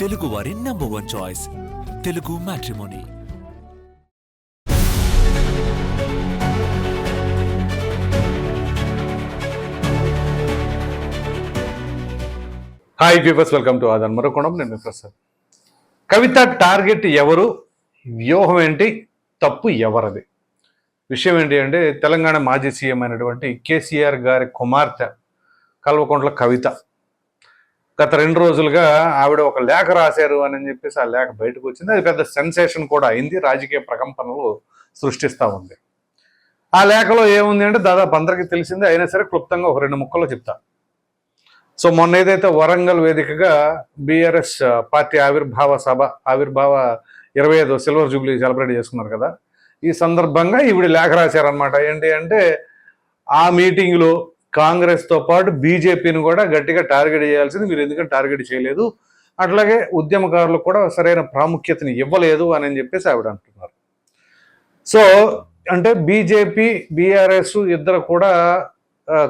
తెలుగు వారి number one choice Telugu matrimony hi peepers welcome to ఆదన్ మరొకొండం నేను ప్రసాద్ కవిత టార్గెట్ ఎవరు వ్యూహం ఏంటి తప్పు ఎవరది విషయం ఏంటి అంటే తెలంగాణ మాజీ సీఎం అయినటువంటి కేసీఆర్ గారి కుమార్తె కల్వకుంట్ల కవిత గత రెండు రోజులుగా ఆవిడ ఒక లేఖ రాశారు అని చెప్పేసి ఆ లేఖ బయటకు వచ్చింది. అది పెద్ద సెన్సేషన్ కూడా అయింది. రాజకీయ ప్రకంపనలు సృష్టిస్తూ ఉంది. ఆ లేఖలో ఏముంది అంటే దాదాపు అందరికీ తెలిసింది. అయినా సరే క్లుప్తంగా ఒక రెండు ముక్కలు చెప్తా. సో మొన్న ఏదైతే వరంగల్ వేదికగా బీఆర్ఎస్ పార్టీ ఆవిర్భావ సభ ఆవిర్భావ ఇరవై ఐదు సిల్వర్ జూబ్లీ సెలబ్రేట్ చేసుకున్నారు కదా. ఈ సందర్భంగా ఈవిడ లేఖ రాశారనమాట ఏంటి అంటే ఆ మీటింగ్లో కాంగ్రెస్తో పాటు బీజేపీని కూడా గట్టిగా టార్గెట్ చేయాల్సింది మీరు ఎందుకంటే టార్గెట్ చేయలేదు? అట్లాగే ఉద్యమకారులకు కూడా సరైన ప్రాముఖ్యతని ఇవ్వలేదు అని చెప్పేసి ఆవిడ అంటున్నారు. సో అంటే బీజేపీ బీఆర్ఎస్ ఇద్దరు కూడా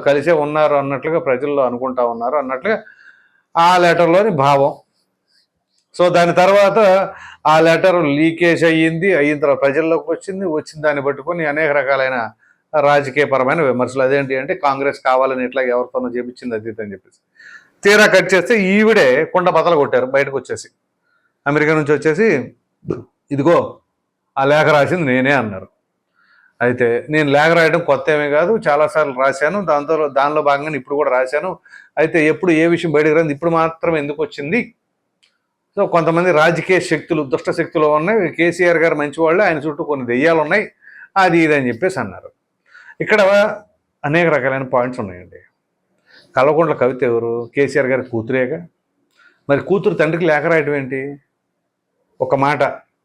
కలిసే ఉన్నారు అన్నట్లుగా ప్రజల్లో అనుకుంటా ఉన్నారు అన్నట్లుగా ఆ లెటర్లోని భావం. సో దాని తర్వాత ఆ లెటర్ లీకేజ్ అయ్యింది అయిన తర్వాత ప్రజల్లోకి వచ్చింది వచ్చిన దాన్ని పట్టుకొని అనేక రకాలైన రాజకీయపరమైన విమర్శలు. అదేంటి అంటే కాంగ్రెస్ కావాలని ఇట్లా ఎవరితోనో చేపించింది అది ఇది అని చెప్పేసి. తీరా కట్ చేస్తే ఈవిడే కుండ బతలు కొట్టారు బయటకు వచ్చేసి. అమెరికా నుంచి వచ్చేసి ఇదిగో ఆ లేఖ రాసింది నేనే అన్నారు. అయితే నేను లేఖ రాయడం కొత్త ఏమీ కాదు చాలాసార్లు రాశాను దాంతో దానిలో భాగంగా ఇప్పుడు కూడా రాశాను. అయితే ఎప్పుడు ఏ విషయం బయటకు రాదు ఇప్పుడు మాత్రం ఎందుకు వచ్చింది? సో కొంతమంది రాజకీయ శక్తులు దుష్ట శక్తులు ఉన్నాయి. కేసీఆర్ గారు మంచివాళ్ళు ఆయన చుట్టూ కొన్ని దెయ్యాలు ఉన్నాయి అది ఇది అని చెప్పేసి అన్నారు. ఇక్కడ అనేక రకాలైన పాయింట్స్ ఉన్నాయండి. కల్వకుంట్ల కవిత ఎవరు? కేసీఆర్ గారి కూతురేగా? మరి కూతురు తండ్రికి లేఖ రాయటం ఏంటి? ఒక మాట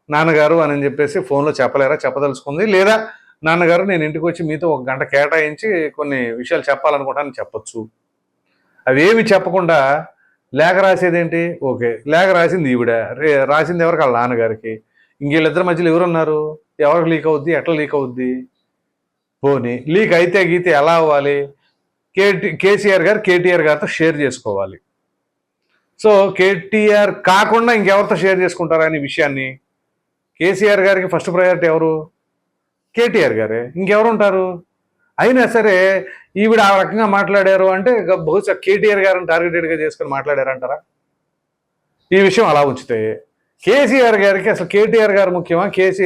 నాన్నగారు అని చెప్పేసి ఫోన్లో చెప్పలేరా? చెప్పదలుచుకుంది? లేదా నాన్నగారు నేను ఇంటికి వచ్చి మీతో ఒక గంట కేటాయించి కొన్ని విషయాలు చెప్పాలనుకుంటానని చెప్పొచ్చు. అవేమి చెప్పకుండా లేఖ రాసేదేంటి ఓకే లేఖ రాసింది ఈవిడ. రే రాసింది ఎవరికి వాళ్ళ నాన్నగారికి. ఇంక వీళ్ళిద్దరి మధ్యలో ఎవరున్నారు? ఎవరికి లీక్ అవుద్ది? ఎట్లా లీక్ అవుద్ది? పోనీ లీక్ అయితే గీతే ఎలా అవ్వాలి? కేటీ కేసీఆర్ గారు కేటీఆర్ గారితో షేర్ చేసుకోవాలి. సో కేటీఆర్ కాకుండా ఇంకెవరితో షేర్ చేసుకుంటారా అనే విషయాన్ని? కేసీఆర్ గారికి ఫస్ట్ ప్రయారిటీ ఎవరు? కేటీఆర్ గారే. ఇంకెవరు ఉంటారు? అయినా సరే ఈవిడ ఆ రకంగా మాట్లాడారు అంటే బహుశా కేటీఆర్ గారిని టార్గెటెడ్గా చేసుకుని మాట్లాడారంటారా? ఈ విషయం అలా ఉంచితే కేసీఆర్ గారికి అసలు కేటీఆర్ గారు ముఖ్యమా? కేసీ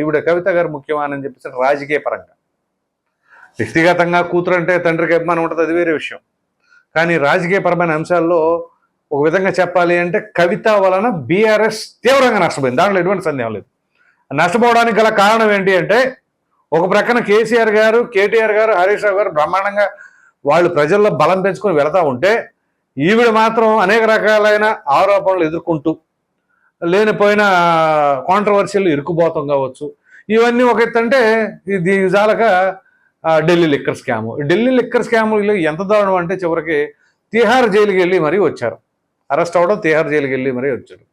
ఈవిడ కవిత గారు ముఖ్యమా అని చెప్పేసి రాజకీయ పరంగా? వ్యక్తిగతంగా కూతురు అంటే తండ్రికి అభిమానం ఉంటుంది అది వేరే విషయం. కానీ రాజకీయపరమైన అంశాల్లో ఒక విధంగా చెప్పాలి అంటే కవిత వలన బీఆర్ఎస్ తీవ్రంగా నష్టపోయింది. దాంట్లో ఎటువంటి సందేహం లేదు. నష్టపోవడానికి గల కారణం ఏంటి అంటే ఒక ప్రక్కన కేసీఆర్ గారు కేటీఆర్ గారు హరీష్ రావు గారు బ్రహ్మాండంగా వాళ్ళు ప్రజల్లో బలం పెంచుకొని వెళతా ఉంటే ఈవిడ మాత్రం అనేక రకాలైన ఆరోపణలు ఎదుర్కొంటూ లేనిపోయిన కాంట్రవర్షియల్ ఇరుక్కుపోతాం కావచ్చు. ఇవన్నీ ఒక ఎత్తు అంటే ఇది జాలక Delhi liquor scam. Delhi liquor స్కామ్లో ఎంత దారుణం అంటే చివరికి తిహార్ జైలుకి వెళ్ళి మరీ వచ్చారు. అరెస్ట్ అవడం తిహార్ జైలుకి వెళ్ళి మరీ వచ్చారు.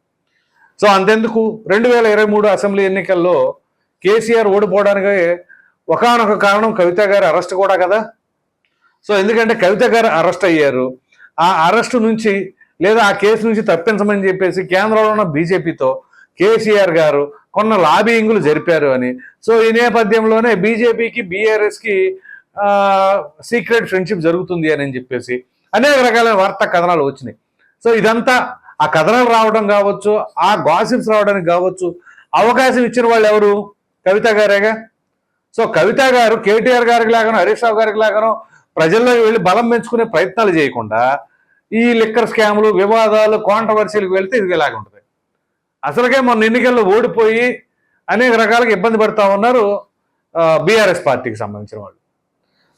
సో అంతెందుకు? రెండు వేల ఇరవై మూడు అసెంబ్లీ ఎన్నికల్లో కేసీఆర్ ఓడిపోవడానికి ఒకానొక కారణం కవిత గారి అరెస్ట్ కూడా కదా? సో ఎందుకంటే కవిత గారు అరెస్ట్ అయ్యారు. ఆ అరెస్ట్ నుంచి లేదా ఆ కేసు నుంచి తప్పించమని చెప్పేసి కేంద్రంలో ఉన్న బీజేపీతో కేసీఆర్ గారు కొన్న లాబింగ్లు జరిపారు అని. సో ఈ నేపథ్యంలోనే బీజేపీకి బీఆర్ఎస్కి సీక్రెట్ ఫ్రెండ్షిప్ జరుగుతుంది అని చెప్పేసి అనేక రకాలైన వార్తా కథనాలు వచ్చినాయి. సో ఇదంతా ఆ కథనాలు రావడం కావచ్చు ఆ గాసిప్స్ రావడానికి కావచ్చు అవకాశం ఇచ్చిన వాళ్ళు ఎవరు? కవిత గారేగా? సో కవిత గారు కేటీఆర్ గారికి లాగానో హరీష్ రావు గారికి లాగానో ప్రజల్లోకి వెళ్ళి బలం పెంచుకునే ప్రయత్నాలు చేయకుండా ఈ లిక్కర్ స్కాములు వివాదాలు కాంట్రవర్సీలకు వెళ్తే ఇది ఇలాగ ఉంటుంది అసలుకే మొన్న ఎన్నికల్లో ఓడిపోయి అనేక రకాలుగా ఇబ్బంది పడతా ఉన్నారు బీఆర్ఎస్ పార్టీకి సంబంధించిన వాళ్ళు.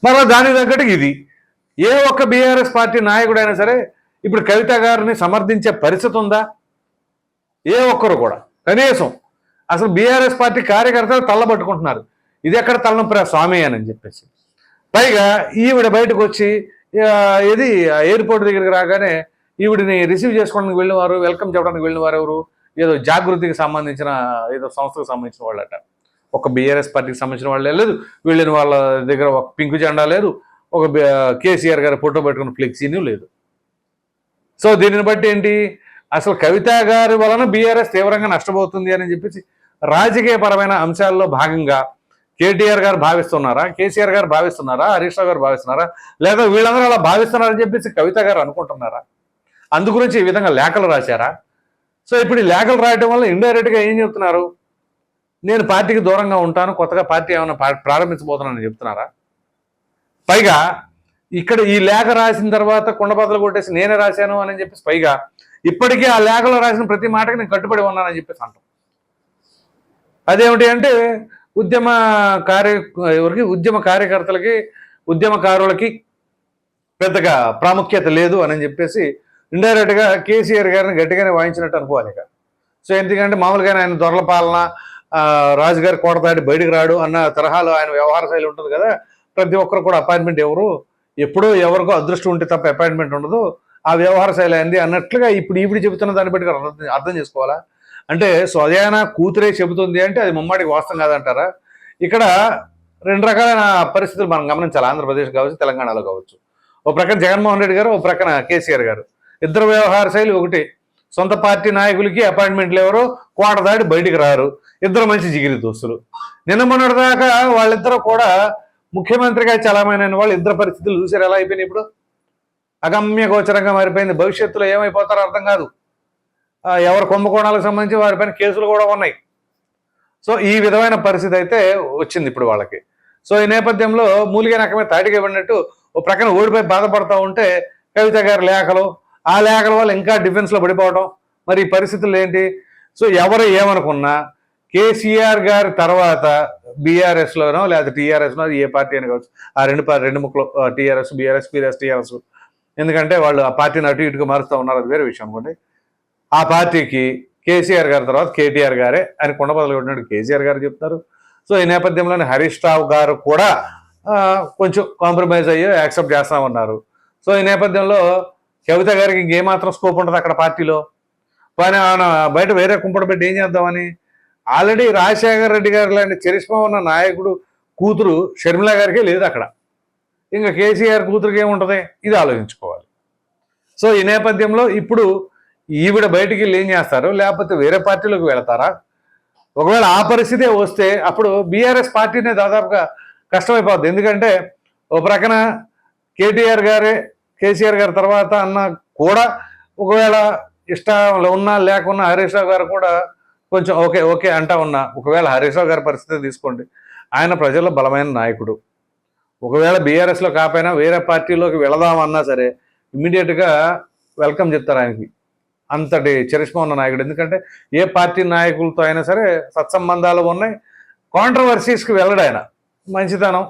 మరలా దానికి తగ్గట్టు ఇది. ఏ ఒక్క బీఆర్ఎస్ పార్టీ నాయకుడైనా సరే ఇప్పుడు కవిత గారిని సమర్థించే పరిస్థితి ఉందా? ఏ ఒక్కరు కూడా. కనీసం అసలు బీఆర్ఎస్ పార్టీ కార్యకర్తలు తల్లబట్టుకుంటున్నారు. ఇది ఎక్కడ తలనొప్పిరా స్వామి అని చెప్పేసి. పైగా ఈవిడ బయటకు వచ్చి ఏది ఎయిర్పోర్ట్ దగ్గరికి రాగానే ఈవిడిని రిసీవ్ చేసుకోవడానికి వెళ్ళినవారు వెల్కమ్ చెప్పడానికి వెళ్ళిన వారు ఎవరు? ఏదో జాగృతికి సంబంధించిన ఏదో సంస్థకు సంబంధించిన వాళ్ళట. ఒక బీఆర్ఎస్ పార్టీకి సంబంధించిన వాళ్ళే లేదు. వీళ్ళని వాళ్ళ దగ్గర ఒక పింక్ జెండా లేదు. ఒక కేసీఆర్ గారి ఫోటో పెట్టుకున్న ఫ్లెక్సీని లేదు. సో దీనిని బట్టి ఏంటి? అసలు కవిత గారి వలన బీఆర్ఎస్ తీవ్రంగా నష్టపోతుంది అని చెప్పేసి రాజకీయపరమైన అంశాల్లో భాగంగా కేటీఆర్ గారు భావిస్తున్నారా? కేసీఆర్ గారు భావిస్తున్నారా? హరీష్ రావు గారు భావిస్తున్నారా? లేదా వీళ్ళందరూ అలా భావిస్తున్నారని చెప్పేసి కవిత గారు అనుకుంటున్నారా? అందు గురించి ఈ విధంగా లేఖలు రాశారా? సో ఇప్పుడు ఈ లేఖలు రాయడం వల్ల ఇండైరెక్ట్గా ఏం చెప్తున్నారు? నేను పార్టీకి దూరంగా ఉంటాను కొత్తగా పార్టీ ఏమైనా ప్రారంభించబోతున్నానని చెప్తున్నారా? పైగా ఇక్కడ ఈ లేఖ రాసిన తర్వాత కుండబద్దలు కొట్టేసి నేనే రాశాను అని చెప్పేసి పైగా ఇప్పటికీ ఆ లేఖలో రాసిన ప్రతి మాటకి నేను కట్టుబడి ఉన్నానని చెప్పేసి అంటాం. అదేమిటి అంటే ఉద్యమ కార్య ఎవరికి? ఉద్యమ కార్యకర్తలకి ఉద్యమకారులకి పెద్దగా ప్రాముఖ్యత లేదు అని చెప్పేసి ఇండైరెక్ట్గా కేసీఆర్ గారిని గట్టిగానే వాయించినట్టు అనుకోవాలి ఇక. సో ఎందుకంటే మామూలుగానే ఆయన దొరల పాలన రాజుగారి కోట బయటకు రాడు అన్న తరహాలో ఆయన వ్యవహార శైలి ఉంటుంది కదా ప్రతి ఒక్కరు కూడా అపాయింట్మెంట్ ఎవరు ఎప్పుడూ ఎవరికో అదృష్టం ఉంటే తప్ప అపాయింట్మెంట్ ఉండదు. ఆ వ్యవహార శైలి అయింది అన్నట్లుగా ఇప్పుడు ఇప్పుడు చెబుతున్న దాన్ని బట్టి అర్థం అర్థం చేసుకోవాలా? అంటే స్వయాన కూతురే చెబుతుంది అంటే అది ముమ్మాటికి వాస్తవం కాదంటారా? ఇక్కడ రెండు రకాలైన పరిస్థితులు మనం గమనించాలి. ఆంధ్రప్రదేశ్ కావచ్చు తెలంగాణలో కావచ్చు. ఓ ప్రక్కన జగన్మోహన్ రెడ్డి గారు ఓ ప్రక్కన కేసీఆర్ గారు. ఇద్దరు వ్యవహార శైలి ఒకటి. సొంత పార్టీ నాయకులకి అపాయింట్మెంట్లు ఎవరు? కోట దాటి బయటికి రారు. ఇద్దరు మంచి జిగిరి దోస్తులు. నిన్న మొన్నటి దాకా వాళ్ళిద్దరూ కూడా ముఖ్యమంత్రిగా చలామైన వాళ్ళు ఇద్దరు పరిస్థితులు చూసారు ఎలా అయిపోయినాయి ఇప్పుడు? అగమ్య గోచరంగా మారిపోయింది. భవిష్యత్తులో ఏమైపోతారో అర్థం కాదు. ఎవరు ఎవరి కుంభకోణాలకు సంబంధించి వారిపైన కేసులు కూడా ఉన్నాయి. సో ఈ విధమైన పరిస్థితి అయితే వచ్చింది ఇప్పుడు వాళ్ళకి. సో ఈ నేపథ్యంలో మూలిగే రకమే తాటికి ఇవ్వనట్టు ఓ ప్రక్కన ఓడిపోయి బాధపడతా ఉంటే కవిత గారి లేఖలు ఆ లేఖల వల్ల ఇంకా డిఫెన్స్లో పడిపోవడం మరి ఈ పరిస్థితులు ఏంటి? సో ఎవరు ఏమనుకున్నా కేసీఆర్ గారి తర్వాత బీఆర్ఎస్లోనో లేదా టీఆర్ఎస్లో ఏ పార్టీ అని కావచ్చు. ఆ రెండు రెండు ముక్కలు టీఆర్ఎస్ బీఆర్ఎస్ పీఆర్ఎస్ టీఆర్ఎస్ ఎందుకంటే వాళ్ళు ఆ పార్టీని అటు ఇటుకు మారుస్తూ ఉన్నారు అది వేరే విషయం అనుకోండి. ఆ పార్టీకి కేసీఆర్ గారి తర్వాత కేటీఆర్ గారే అని కొండబదలు కొట్టినట్టు కేసీఆర్ గారు చెప్తారు. సో ఈ నేపథ్యంలోనే హరీష్ రావు గారు కూడా కొంచెం కాంప్రమైజ్ అయ్యి యాక్సెప్ట్ చేస్తామన్నారు సో ఈ నేపథ్యంలో కవిత గారికి ఇంకేమాత్రం స్కోప్ ఉంటుంది అక్కడ పార్టీలో. పైన ఆయన బయట వేరే కుంపడ పెట్టి ఏం చేద్దామని? ఆల్రెడీ రాజశేఖర రెడ్డి గారు లాంటి చరిష్మా ఉన్న నాయకుడు కూతురు షర్మిల గారికే లేదు అక్కడ. ఇంకా కేసీఆర్ కూతురికి ఏముంటుంది ఇది ఆలోచించుకోవాలి. సో ఈ నేపథ్యంలో ఇప్పుడు ఈవిడ బయటికి వెళ్ళి ఏం చేస్తారు? లేకపోతే వేరే పార్టీలోకి వెళతారా? ఒకవేళ ఆ పరిస్థితే వస్తే అప్పుడు బీఆర్ఎస్ పార్టీనే దాదాపుగా కష్టమైపోద్ది. ఎందుకంటే ఓ ప్రక్కన కేటీఆర్ గారే కేసీఆర్ గారి తర్వాత అన్న కూడా ఒకవేళ ఇష్టంలో ఉన్నా లేకున్నా హరీష్ రావు గారు కూడా కొంచెం ఓకే ఓకే అంటా ఉన్నా ఒకవేళ హరీష్ రావు గారి పరిస్థితి తీసుకోండి. ఆయన ప్రజల్లో బలమైన నాయకుడు. ఒకవేళ బీఆర్ఎస్లో కాకపోయినా వేరే పార్టీలోకి వెళదామన్నా సరే ఇమ్మీడియట్గా వెల్కమ్ చెప్తారు ఆయనకి. అంతటి చరిష్మా ఉన్న నాయకుడు. ఎందుకంటే ఏ పార్టీ నాయకులతో అయినా సరే సత్సంబంధాలు ఉన్నాయి. కాంట్రవర్సీస్కి వెళ్ళడు ఆయన. మంచితనం.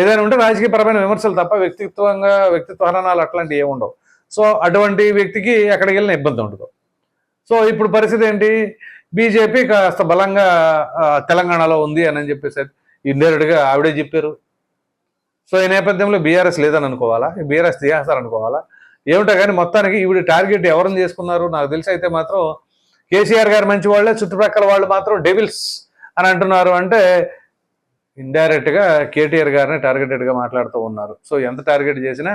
ఏదైనా ఉంటే రాజకీయపరమైన విమర్శలు తప్ప వ్యక్తిత్వంగా వ్యక్తిత్వ హననాలు అట్లాంటివి ఏమి ఉండవు. సో అటువంటి వ్యక్తికి ఎక్కడికి వెళ్ళిన ఇబ్బంది ఉండదు. సో ఇప్పుడు పరిస్థితి ఏంటి? బీజేపీ కాస్త బలంగా తెలంగాణలో ఉంది అని చెప్పేసి ఇండైరెక్ట్గా ఆవిడే చెప్పారు. సో ఈ నేపథ్యంలో బీఆర్ఎస్ లేదని అనుకోవాలా? బీఆర్ఎస్ తీసేస్తారనుకోవాలా? ఏమిటో కానీ మొత్తానికి ఈవిడ టార్గెట్ ఎవరిని చేసుకున్నారు? నాకు తెలిసి అయితే మాత్రం కేసీఆర్ గారు మంచి వాళ్ళే చుట్టుప్రక్కల వాళ్ళు మాత్రం డెవిల్స్ అని అంటున్నారు. అంటే ఇండైరెక్ట్గా కేటీఆర్ గారిని టార్గెటెడ్గా మాట్లాడుతూ ఉన్నారు. సో ఎంత టార్గెట్ చేసినా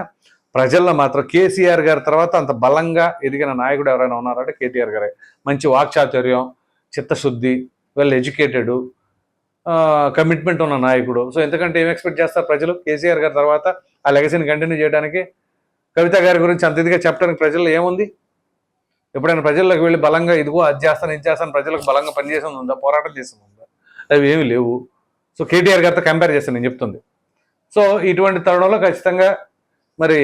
ప్రజల్లో మాత్రం కేసీఆర్ గారి తర్వాత అంత బలంగా ఎదిగిన నాయకుడు ఎవరైనా ఉన్నారంటే కేటీఆర్ గారే. మంచి వాక్చాతుర్యం చిత్తశుద్ధి వెల్ ఎడ్యుకేటెడ్ కమిట్మెంట్ ఉన్న నాయకుడు. సో ఎందుకంటే ఏం ఎక్స్పెక్ట్ చేస్తారు ప్రజలు? కేసీఆర్ గారి తర్వాత ఆ లెగసీని కంటిన్యూ చేయడానికి కవిత గారి గురించి అంత ఇదిగా చెప్పడానికి ప్రజల్లో ఏముంది? ఎప్పుడైనా ప్రజల్లోకి వెళ్ళి బలంగా ఇదిగో అది చేస్తాను ఇది చేస్తాను ప్రజలకు బలంగా పనిచేసింది ఉందా? పోరాటం చేసింది ఉందా? అవి ఏమి లేవు. సో కేటీఆర్ గారితో కంపేర్ చేస్తాను నేను చెప్తుంది. సో ఇటువంటి తరుణంలో ఖచ్చితంగా మరి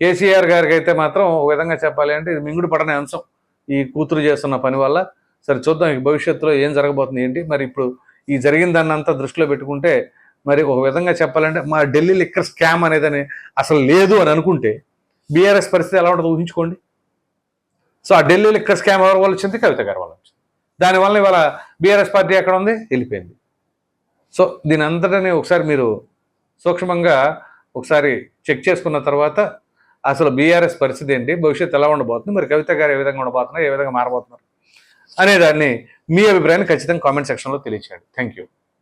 కేసీఆర్ గారికి అయితే మాత్రం ఒక విధంగా చెప్పాలి అంటే ఇది మింగుడు పడని అంశం ఈ కూతురు చేస్తున్న పని వల్ల. సరే చూద్దాం ఈ భవిష్యత్తులో ఏం జరగబోతుంది ఏంటి? మరి ఇప్పుడు ఈ జరిగిన దాన్ని అంతా దృష్టిలో పెట్టుకుంటే మరి ఒక విధంగా చెప్పాలంటే మా ఢిల్లీ లిక్కర్ స్కామ్ అనేది అసలు లేదు అని అనుకుంటే బీఆర్ఎస్ పరిస్థితి ఎలా ఉంటుందో ఊహించుకోండి. సో ఆ ఢిల్లీ లిక్కర్ స్కామ్ ఎవరి వల్ల వచ్చింది? కవిత గారి వల్ల వచ్చింది. దానివల్ల ఇవాళ బీఆర్ఎస్ పార్టీ ఎక్కడ ఉంది? వెళ్ళిపోయింది. సో దీని అంతటనే ఒకసారి మీరు సూక్ష్మంగా ఒకసారి చెక్ చేసుకున్న తర్వాత అసలు బీఆర్ఎస్ పరిస్థితి ఏంటి? భవిష్యత్తు ఎలా ఉండబోతుంది? మరి కవిత గారు ఏ విధంగా ఉండబోతున్నారు? ఏ విధంగా మారబోతున్నారు? అనే దాన్ని మీ అభిప్రాయాన్ని ఖచ్చితంగా కామెంట్ సెక్షన్లో తెలియచేయండి. Thank you.